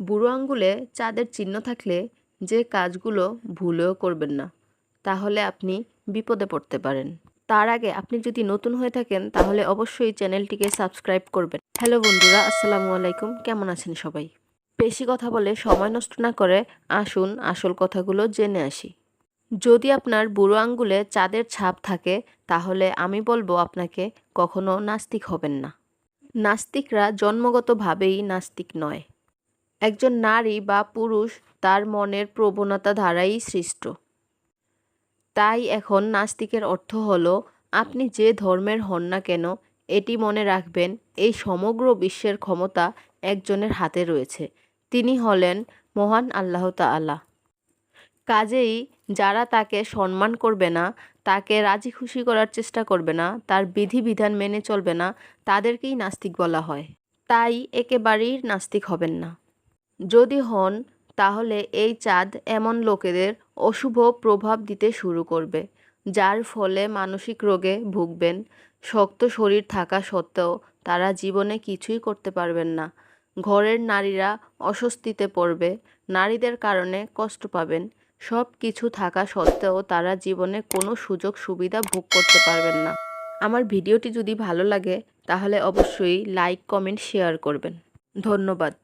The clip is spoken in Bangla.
বুড়ো আঙ্গুলে চাঁদের চিহ্ন থাকলে যে কাজগুলো ভুলেও করবেন না, তাহলে আপনি বিপদে পড়তে পারেন। তার আগে আপনি যদি নতুন হয়ে থাকেন, তাহলে অবশ্যই চ্যানেলটিকে সাবস্ক্রাইব করবেন। হ্যালো বন্ধুরা, আসসালামু আলাইকুম। কেমন আছেন সবাই? বেশি কথা বলে সময় নষ্ট না করে আসুন আসল কথাগুলো জেনে আসি। যদি আপনার বুড়ো আঙ্গুলে চাঁদের ছাপ থাকে, তাহলে আমি বলব আপনাকে কখনো নাস্তিক হবেন না। নাস্তিকরা জন্মগতভাবেই নাস্তিক নয়। একজন নারী বা পুরুষ তার মনের প্রবণতা দ্বারাই সৃষ্ট। তাই এখন নাস্তিকের অর্থ হলো, আপনি যে ধর্মের হন না কেন, এটি মনে রাখবেন, এই সমগ্র বিশ্বের ক্ষমতা একজনের হাতে রয়েছে। তিনি হলেন মহান আল্লাহ তাআলা। কাজেই যারা তাকে সম্মান করবে না, তাকে রাজি খুশি করার চেষ্টা করবে না, তার বিধিবিধান মেনে চলবে না, তাদেরকেই নাস্তিক বলা হয়। তাই একেবারেই নাস্তিক হবেন না। যদি হন, তাহলে এই চাঁদ এমন লোকেদের অশুভ প্রভাব দিতে শুরু করবে, যার ফলে মানসিক রোগে ভুগবেন। শক্ত শরীর থাকা সত্ত্বেও তারা জীবনে কিছুই করতে পারবেন না। ঘরের নারীরা অস্বস্তিতে পড়বে, নারীদের কারণে কষ্ট পাবেন। সব কিছু থাকা সত্ত্বেও তারা জীবনে কোনো সুযোগ সুবিধা ভোগ করতে পারবেন না। আমার ভিডিওটি যদি ভালো লাগে, তাহলে অবশ্যই লাইক, কমেন্ট, শেয়ার করবেন। ধন্যবাদ।